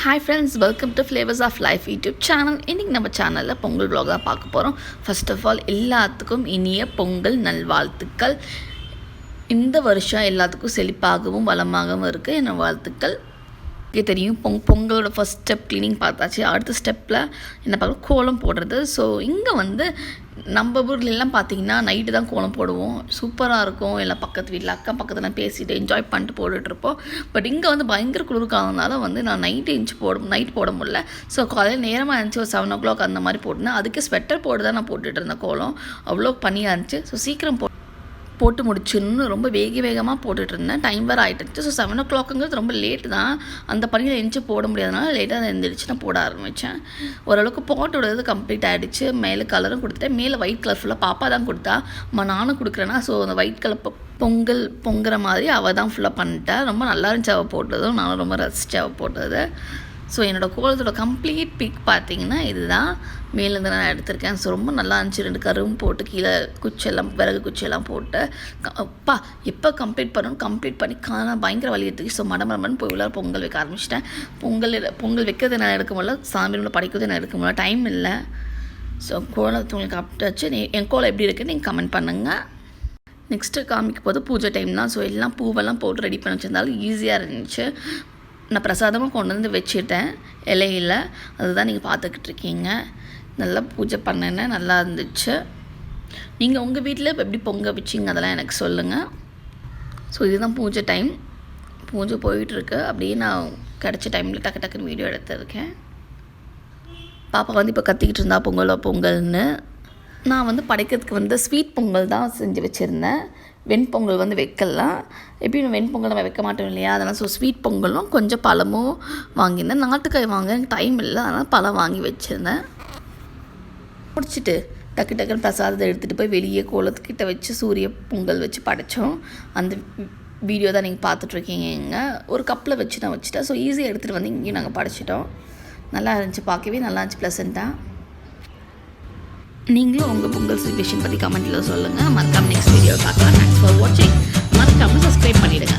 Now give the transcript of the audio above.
Hi friends welcome to flavours of life YouTube channel இன்றைக்கி நம்ம சேனலில் பொங்கல் vlog தான் பார்க்க போகிறோம் ஃபர்ஸ்ட் ஆஃப் ஆல் எல்லாத்துக்கும் இனிய பொங்கல் நல்வாழ்த்துக்கள். இந்த வருஷம் எல்லாத்துக்கும் செழிப்பாகவும் வளமாகவும் இருக்குது என் வாழ்த்துக்கள். இங்கே தெரியும் பொங் பொங்கலோட ஃபஸ்ட் ஸ்டெப் க்ளீனிங் பார்த்தாச்சு. அடுத்த ஸ்டெப்பில் என்ன பார்க்க கோலம் போடுறது. ஸோ இங்கே வந்து நம்ம ஊர்லெலாம் பார்த்தீங்கன்னா நைட்டு தான் கோலம் போடுவோம். சூப்பராக இருக்கும். எல்லாம் பக்கத்து வீட்டில் அக்கா பக்கத்தில் பேசிட்டு என்ஜாய் பண்ணிட்டு போட்டுட்ருப்போம் பட் இங்கே வந்து பயங்கர குளிர்காலனால வந்து நான் நைட்டு இன்ச்சு போட நைட் போட முடியல. ஸோ காலையில் நேரமாக இருந்துச்சு ஒரு செவன் ஓ கிளாக் அந்த மாதிரி போட்டுனேன் அதுக்கு ஸ்வெட்டர் போட்டு தான் நான் போட்டுட்டு இருந்தேன் கோலம். அவ்வளோ பனியாக இருந்துச்சு. ஸோ சீக்கிரம் போ போட்டு முடிச்சுன்னு ரொம்ப வேக வேகமாக போட்டுட்டு இருந்தேன் டைம் வேறு ஆகிட்டு ஸோ செவன் ஓ கிளாக்குங்கிறது ரொம்ப லேட்டு தான். அந்த பணியில் எழுந்துச்சு போட முடியாதனால லேட்டாக எழுந்திரிச்சு நான் போட ஆரம்பித்தேன் ஓரளவுக்கு போட்டோடது கம்ப்ளீட் ஆகிடுச்சு மேலே கலரும் கொடுத்துட்டேன். மேலே ஒயிட் கலர் ஃபுல்லாக பாப்பா தான் கொடுத்தா. அம்மா நானும் கொடுக்குறேன்னா ஸோ அந்த ஒயிட் கலர் பொங்கல் பொங்குற மாதிரி அவள் தான் ஃபுல்லாக பண்ணிட்டேன் ரொம்ப நல்லா இருந்துச்சு அவள் போட்டதும். நானும் ரொம்ப ரசிச்சு அவள் போட்டது. ஸோ என்னோடய கோலத்தோட கம்ப்ளீட் பிக் பார்த்தீங்கன்னா இதுதான். மேலேருந்து நான் எடுத்திருக்கேன். ஸோ ரொம்ப நல்லா இருந்துச்சு. ரெண்டு கருவும் போட்டு கீழே குச்செல்லாம் விறகு குச்சியெல்லாம் போட்டு. க- அப்பா எப்போ கம்ப்ளீட் பண்ணணும்? கம்ப்ளீட் பண்ணி காண பயங்கர வலி எடுத்துக்கு ஸோ மடமடமன்னு போய் உள்ளார பொங்கல் வைக்க ஆரம்பிச்சிட்டேன். பொங்கல் பொங்கல் வைக்கிறது நான் எடுக்க முடியல. சாமி ரூமில் படிக்கிறது நான் எடுக்க முடியல. டைம் இல்லை. ஸோ கோலத்தை உங்களுக்கு அப்டாச்சு நீ என் கோலம் எப்படி இருக்குன்னு நீங்கள் கமெண்ட் பண்ணுங்கள் நெக்ஸ்ட்டு காமிக்க போது பூஜை டைம் தான். ஸோ எல்லாம் பூவெல்லாம் போட்டு ரெடி பண்ணி வச்சுருந்தாலும் ஈஸியாக இருந்துச்சு. நான் பிரசாதமாக கொண்டு வந்து வச்சுட்டேன். இலையில. அதுதான் நீங்கள் பார்த்துக்கிட்டு இருக்கீங்க நல்லா பூஜை பண்ணினேன் நல்லா இருந்துச்சு. நீங்கள் உங்கள் வீட்டில் எப்படி பொங்க வச்சிங்க அதெல்லாம் எனக்கு சொல்லுங்கள் ஸோ இதுதான் பூஜை டைம். பூஜை போயிட்டுருக்கு. அப்படியே நான் கிடச்ச டைமில் டக்கு டக்குன்னு வீடியோ எடுத்திருக்கேன். பாப்பா வந்து இப்போ கத்திக்கிட்டு இருந்தா பொங்கலோ பொங்கல்னு. நான் வந்து படைக்கிறதுக்கு வந்து ஸ்வீட் பொங்கல் தான் செஞ்சு வச்சுருந்தேன். வெண்பொங்கல் வந்து வைக்கலாம். எப்படியும் வெண்பொங்கல் நம்ம வைக்க மாட்டோம் இல்லையா? அதனால் ஸோ ஸ்வீட் பொங்கலும் கொஞ்சம் பழமும் வாங்கியிருந்தேன். நாட்டுக்காய் வாங்க எனக்கு டைம் இல்லை. அதனால் பழம் வாங்கி வச்சுருந்தேன். முடிச்சுட்டு டக்கு டக்குன்னு பிரசாதத்தை எடுத்துகிட்டு போய் வெளியே கோலத்துக்கிட்ட வச்சு சூரிய பொங்கல் வச்சு படைச்சோம். அந்த வீடியோ தான் நீங்கள் பார்த்துட்ருக்கீங்க ஒரு கப்பில் வச்சு நான் வச்சுட்டேன். ஸோ ஈஸியாக எடுத்துகிட்டு வந்து இங்கேயும் நாங்கள் படைச்சிட்டோம். நல்லா இருந்துச்சு. பார்க்கவே நல்லா இருந்துச்சு. ப்ளசண்ட்டாக நீங்களும் உங்கள் பொங்கல் செலிப்ரேஷன் பற்றி கமெண்ட்டில் சொல்லுங்கள் மறக்காம நெக்ஸ்ட் வீடியோ பார்க்கலாம். தேங்க்ஸ் ஃபார் வாட்சிங் மறக்காமல் சப்ஸ்கிரைப் பண்ணிவிடுங்க